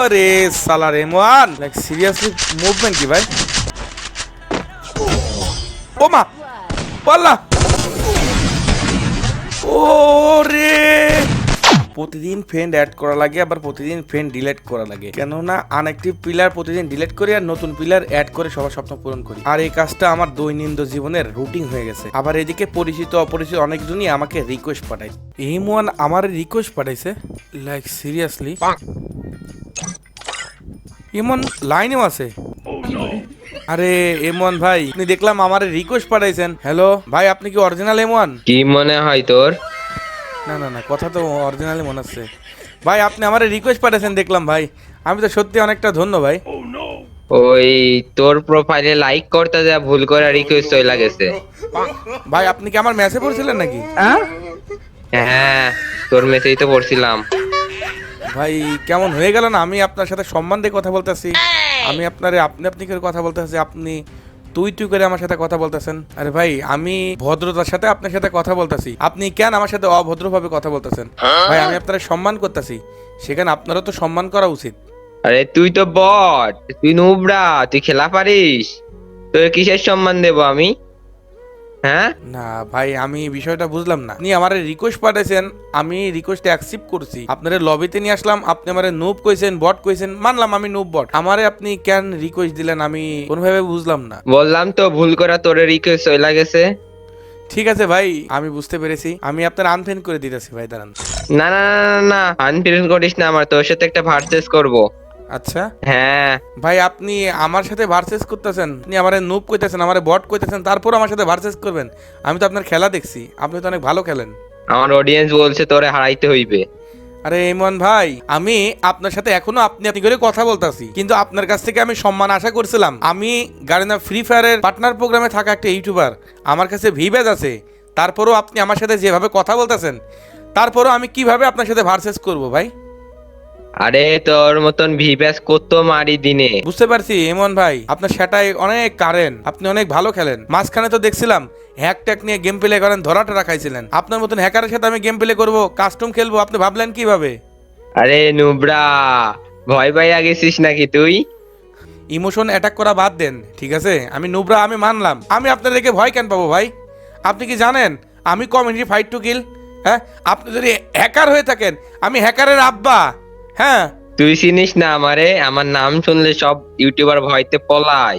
ওরে সালার M one like seriously movement কি ভাই? ও মা, পাল্লা। ওরে। প্রতিদিন ফ্রেন্ড অ্যাড করা লাগে, আবার প্রতিদিন ফ্রেন্ড ডিলিট করা লাগে। কেননা আনএক্টিভ পিলার প্রতিদিন ডিলিট করি আর নতুন পিলার অ্যাড করে সবার স্বপ্ন পূরণ করি। আর এই কাজটা আমার দৈনন্দিন জীবনের রুটিন হয়ে গেছে। আবার এদিকে পরিচিত, অপরিচিত অনেকজনই আমাকে রিকোয়েস্ট পাঠায়। এম ওয়ান আমার রিকোয়েস্ট পাঠাইছে? লাইক সিরিয়াসলি এমন লাইনেও আছে। আরে এমন ভাই আপনি দেখলাম আমার রিকোয়েস্ট পাঠাইছেন। হ্যালো ভাই আপনি কি অরিজিনাল এমন কি মনে হয় তোর? না না না কথা তো অরিজিনালি মনে হচ্ছে ভাই আপনি আমার রিকোয়েস্ট পাঠাইছেন দেখলাম ভাই। আমি তো সত্যি অনেকটা ধন্য ভাই। ওই তোর প্রোফাইলে লাইক করতে যা ভুল করে রিকোয়েস্ট চলে গেছে। ভাই আপনি কি আমার মেসেজ পড়ছিলেন নাকি? হ্যাঁ? তোর মেসেজ তো পড়ছিলাম। ভাই কেমন হয়ে গেল না? আমি আপনার সাথে সম্মান দিয়ে কথা বলতেছি। আমি আপনারে আপনি আপনি করে কথা বলতেছি আপনি তুই তুই করে আমার সাথে কথা বলতেছেন। আরে ভাই আমি ভদ্রতার সাথে আপনার সাথে কথা বলতেছি। আপনি কেন আমার সাথে অভদ্রভাবে কথা বলতেছেন? ভাই আমি আপনার সম্মান করতেছি। সেখানে আপনারও তো সম্মান করা উচিত। আরে তুই তো বট তুই নুবরা তুই খেলা পারিস তোর কিসের সম্মান দেব আমি? হ্যাঁ? না ভাই আমি বিষয়টা বুঝলাম না। আপনি আমার রিকোয়েস্ট পাঠাইছেন আমি রিকোয়েস্ট অ্যাকসেপ্ট করছি। আপনার লবিতে নিয়ে আসলাম আপনি আমারে নুব কইছেন বট কইছেন মানলাম আমি নুব বট আমারে আপনি কেন রিকোয়েস্ট দিলেন আমি কোনোভাবে বুঝলাম না। বললাম তো ভুল করে তোর রিকোয়েস্ট চলে গেছে। ঠিক আছে ভাই আমি বুঝতে পেরেছি। আমি আপনার আনফেন করে দিতেছি ভাই দাঁড়ান। না না না না, আনপ্রিন্ট করিস না আমার তোর সাথে একটা ভার্সেস করব। আচ্ছা। হ্যাঁ। ভাই আপনি আমার সাথে ভার্সেস করতেছেন। আপনি আমারে নুব কইতেছেন আমারে বট কইতেছেন তারপর আমার সাথে ভার্সেস করবেন। আমি তো আপনার খেলা দেখছি আপনি তো অনেক ভালো খেলেন। আমার অডিয়েন্স বলছে তোরে হারাইতে হইবে। আরে ইমন ভাই আমি আপনার সাথে এখনও আপনি আপনি করে কথা বলতাছি কিন্তু আপনার কাছ থেকে আমি সম্মান আশা করছিলাম। আমি গার্ডেনা ফ্রি ফায়ারের পার্টনার প্রোগ্রামে থাকা একটা ইউটিউবার আমার কাছে ভিবেজ আছে তারপরেও আপনি আমার সাথে যেভাবে কথা বলতেছেন তারপরেও আমি কীভাবে আপনার সাথে ভার্সেস করব ভাই? আরে তোর মতন ভিপ্যাস কত মারি দিনে। বুঝতে পারছি এমন ভাই। আপনার সেটাই অনেক কারেন্ট আপনি অনেক ভালো খেলেন। মাঝখানে তো দেখছিলাম হ্যাক ট্যাক নিয়ে গেম প্লে করেন ধরাটা রাখাইছিলেন। আপনার মতন হ্যাকারের সাথে আমি গেম প্লে করব কাস্টম খেলব আপনি ভাবলেন কীভাবে? আরে নুবরা ভয় পাইয়া গেছিস নাকি তুই? ইমোশন অ্যাটাক করা বাদ দেন ঠিক আছে? আমি নুবরা আমি মানলাম। আমি আপনার দেখে ভয় কেন পাবো ভাই? আপনি কি জানেন আমি কমিউনিটি ফাইট টু কিল হ্যাঁ? আপনি যদি হ্যাকার হয়ে থাকেন আমি হ্যাকারের আব্বা। হ্যাঁ। তুই চিনিস না আমারে? আমার নাম শুনলে সব ইউটিউবার ভয়তে পলাই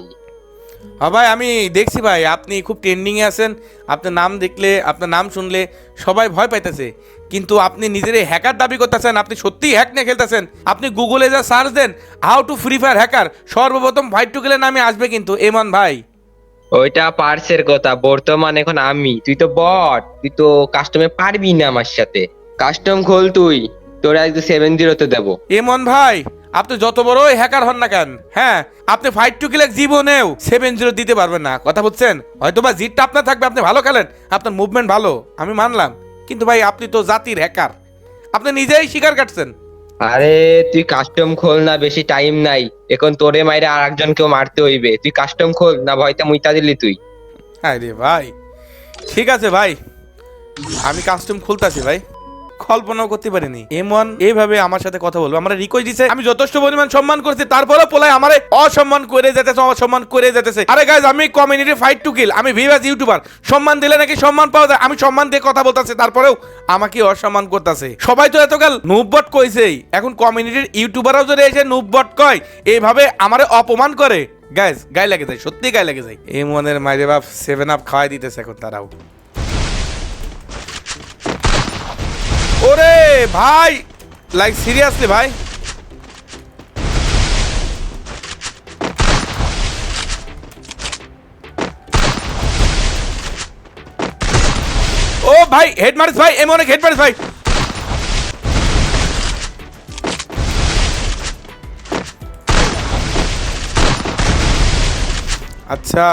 হ্যাঁ ভাই আমি দেখছি ভাই আপনি খুব ট্রেন্ডিংয়ে আছেন। আপনার নাম দেখলে আপনার নাম শুনলে সবাই ভয় পাইতেছে। কিন্তু আপনি নিজের হ্যাকার দাবি করতেছেন আপনি সত্যিই হ্যাক নিয়ে খেলতেছেন। আপনি গুগলে যা search then how to free fire hacker সর্বপ্রথম ফাইট টু কিলের নামে আসবে কিন্তু এমন ভাই। ওইটা পার্সের কথা বর্তমান এখন আমি। তুই তো বট তুই তো কাস্টমে পারবি না আমার সাথে। কাস্টম খোল তুই। তোর আজকে সেভেন জিরোতে দেবো। এমন ভাই আপনি যত বড়ই হ্যাকার হন না কেন? হ্যাঁ আপনি ফাইট টু কিলের জীবনেও সেভেন জিরো দিতে পারবেন না। কথা বুঝছেন? হয়তো বা জিতটা আপনার থাকবে আপনি ভালো খেলেন আপনার মুভমেন্ট ভালো আমি মানলাম। কিন্তু ভাই আপনি তো জাতির হ্যাকার আপনি নিজেই শিকার কাটছেন। আরে তুই কাস্টম খোল না বেশি টাইম নাই। এখন তোরে মাইরে আর একজনকেও মারতে হইবে। তুই কাস্টম খোল না ভয়তে মুইতা দিলি তুই। আরে ভাই ঠিক আছে ভাই। আমি কাস্টম খুলতাছি ভাই। কল্পনাও করতে পারিনি। এমন এইভাবে আমার সাথে কথা বলব। আমরা রিকোয়েস্ট দিছে, আমি যথেষ্ট পরিমাণ সম্মান করছি, তারপরেও পোলায় আমারে অসম্মান করে যেতেছে, অসম্মান করে যেতেছে। আরে গাইজ আমি কমিউনিটি ফাইট টু কিল আমি ভিভাস ইউটিউবার সম্মান দিলে নাকি সম্মান পাওয়া যায়? আমি সম্মান দিয়ে কথা বলতাছি, তারপরেও আমাকে অসম্মান করতেছে। সবাই তো এতকাল নুববট কইছেই, এখন কমিউনিটির ইউটিউবাররাও যদি এসে নুববট কয়, এইভাবে আমারে অপমান করে। গাইজ গায়ে লেগে যায়, সত্যি গায়ে লেগে যায়। এই মনের মাইরে বাপ সেভেন আপ খাওয়াই দিতেছে এখন তারাও ওরে ভাই লাইক সিরিয়াসলি ভাই? ও ভাই হেড মারিস ভাই, এমন অনেক হেড মারিস ভাই। আচ্ছা।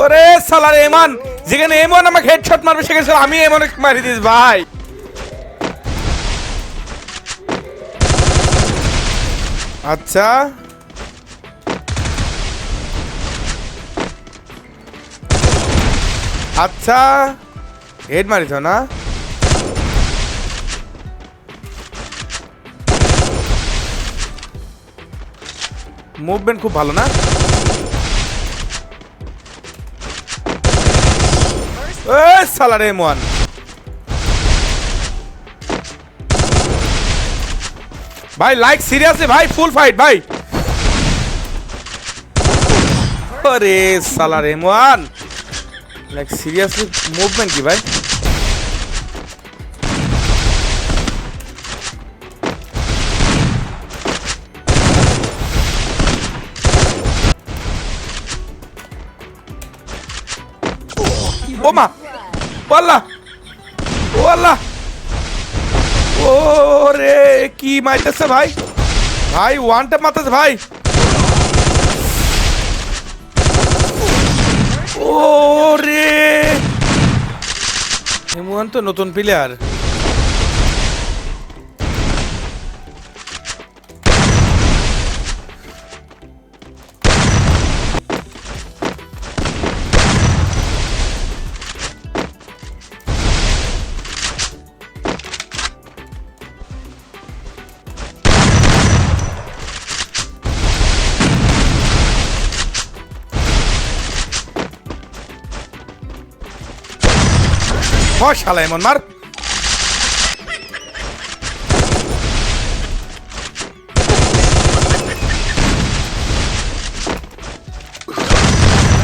ওরে সালার, এমান। যেখানে এমন আমাকে হেডশট মারবে, সেখানে আমি এমন মারি দিস ভাই। আচ্ছা। আচ্ছা। হেড মারিস না? মুভমেন্ট খুব ভালো না? সালার এম ওয়ান ভাই লাইক সিরিয়াসলি ভাই ফুল ফাইট ভাই। আরে সালার M one like seriously movement কি ভাই? ও মা পাল্লা ও আল্লাহ, ও রে কি মাইতেছে ভাই? ভাই ওয়ান ট্যাপ মারতেছে ভাই। ও রে এমন তো নতুন প্লেয়ার মশালা এমন মার।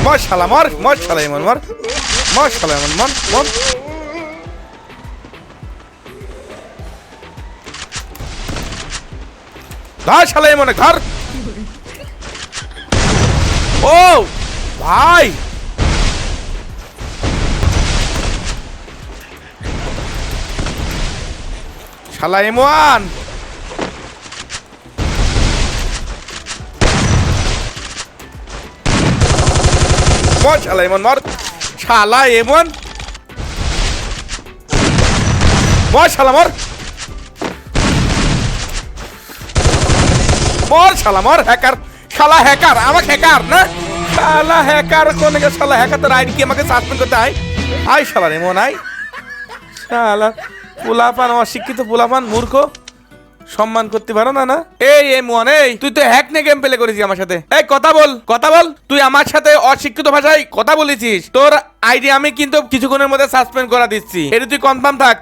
মশালা মার মশালা এমন মার। মশালা এমন মার মার। ধর শালা এমন ঘর ও, ভাই। শালা এমন মর শালা এমন মর শালা এমন মর শালা, মর! মর শালা, মর হ্যাকার শালা হ্যাকার আমাকে হ্যাকার না? শালা হ্যাকার কোন শালা হ্যাকার তোর আইডি কি আমাকে সাসপেন্ড করতে আয় আয় শালা এমন আয়। শালা পোলাপান অশিক্ষিত পোলাপান মূর্খ। সম্মান করতে পারো না না? এই এম ওয়ান এই তুই তো হ্যাক নিয়ে গেম প্লে করেছিস আমার সাথে। এই কথা বল কথা বল। তুই আমার সাথে অশিক্ষিত ভাষায় কথা বলেছিস। তোর আইডি আমি কিন্তু কিছুক্ষণের মধ্যে সাসপেন্ড করা দিচ্ছি। এটা তুই কনফার্ম থাক।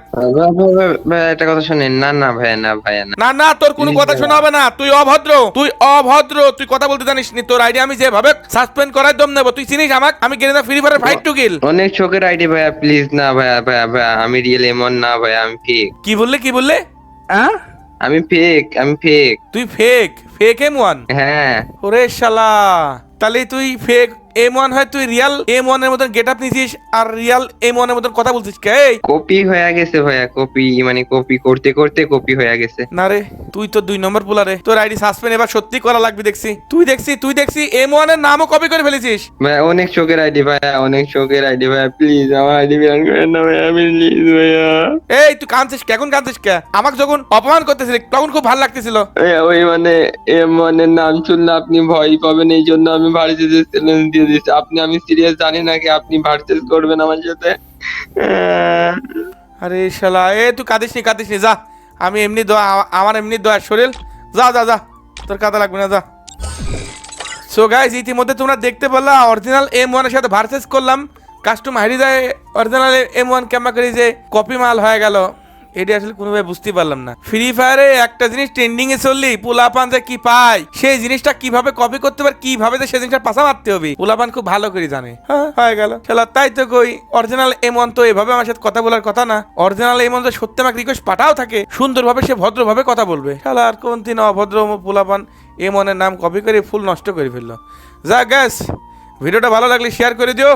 ভাই একটা কথা শুনেন না না ভাইয়া না ভাইয়া না। না না তোর কোনো কথা শোনা হবে না। তুই অভদ্র তুই অভদ্র তুই কথা বলতে জানিস নি। তোর আইডি আমি যেভাবে সাসপেন্ড করার দম নেব তুই চিনিস আমাকে? আমি গেলে না free fire fight to kill অনেক চোখের আইডি ভাইয়া প্লিজ না ভাইয়া ভাইয়া ভাইয়া আমি রিয়েল এমন না ভাইয়া আমি ফেক কি বললে কি বললে? আমি ফেক আমি ফেক তুই ফেক ফেক এম ওয়ান হ্যাঁ। ওরে শালা তাহলে তুই ফেক এম ওয়ান হয় তুই রিয়াল এম ওয়ানের মতন গেট আপ নিছিস আর রিয়াল এম ওয়ানের মতন কথা বলছিস কে? কপি হয়ে গেছে ভাইয়া কপি মানে কপি করতে করতে কপি হয়ে গেছে। না রে তুই তো দুই নম্বর তোর আইডি সাসপেন্ড এবার সত্যি করা লাগবে দেখছি। তুই দেখছি তুই দেখছি এম ওয়ানের নামও কপি করে ফেলেছিস। ভাইয়া অনেক আইডি ভাইয়া অনেক চোখের আইডি ভাইয়া প্লিজ আমার আইডি করেন না ভাইয়া প্লিজ ভাইয়া। এই তুই কাঁদছিস কে? এখন কাঁদছিস কে? আমাকে যখন অপমান করতেছিলি তখন খুব ভালো লাগতেছিল। ভাইয়া, ওই মানে এম ওয়ানের নাম শুনলে আপনি ভয় পাবেন এই জন্য আমি ভার্সেস চ্যালেঞ্জ দিয়ে দিচ্ছি। আপনি, আমি সিরিয়াস জানি না কি আপনি ভার্সেস করবেন আমার সাথে? আরে শালা, এ তুই কাঁদিস নি কাঁদিস নি, যা। আমি এমনি দোয়া আমার এমনি দোয়া, শরীর। যা যা যা। তোর কাদা লাগবে না, যা। সো গাইজ ইতিমধ্যে তোমরা দেখতে পারলা অরিজিনাল এম ওয়ানের সাথে ভার্সেস করলাম। কাস্টম হারি যায় অরিজিনাল এম ওয়ান ক্যামেরা করে যে কপি মাল হয়ে গেল। এটি আসলে কোনোভাবে বুঝতে পারলাম না। ফ্রি ফায়ারে একটা জিনিস ট্রেন্ডিং এ চললি, পোলাপান যে কি পায়, সেই জিনিসটা কীভাবে কপি করতে পারে, কীভাবে যে সেই জিনিসটা পাশা মারতে হবে, পোলাপান খুব ভালো করে জানে। হ্যাঁ হয়ে গেল। চলো তাই তো কই অরিজিনাল এম ওয়ান তো এভাবে আমার সাথে কথা বলার কথা না। অরিজিনাল এম ওয়ান তো সত্যি আমাকে রিকোয়েস্ট পাঠাও থাকে, সুন্দরভাবে সে ভদ্রভাবে কথা বলবে। শালা, আর কোন দিন অভদ্র পোলাপান এম ওয়ানের নাম কপি করে ফুল নষ্ট করে ফেলল। যা গ্যাস ভিডিওটা ভালো লাগলে শেয়ার করে দিও।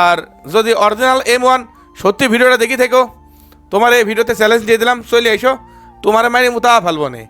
আর যদি অরিজিনাল এম ওয়ান সত্যি ভিডিওটা দেখি থেকো তোমার এই ভিডিওতে চ্যালেঞ্জ দিয়ে দিলাম চলে এসো। তোমার মাইনে মুতা ফেলব নে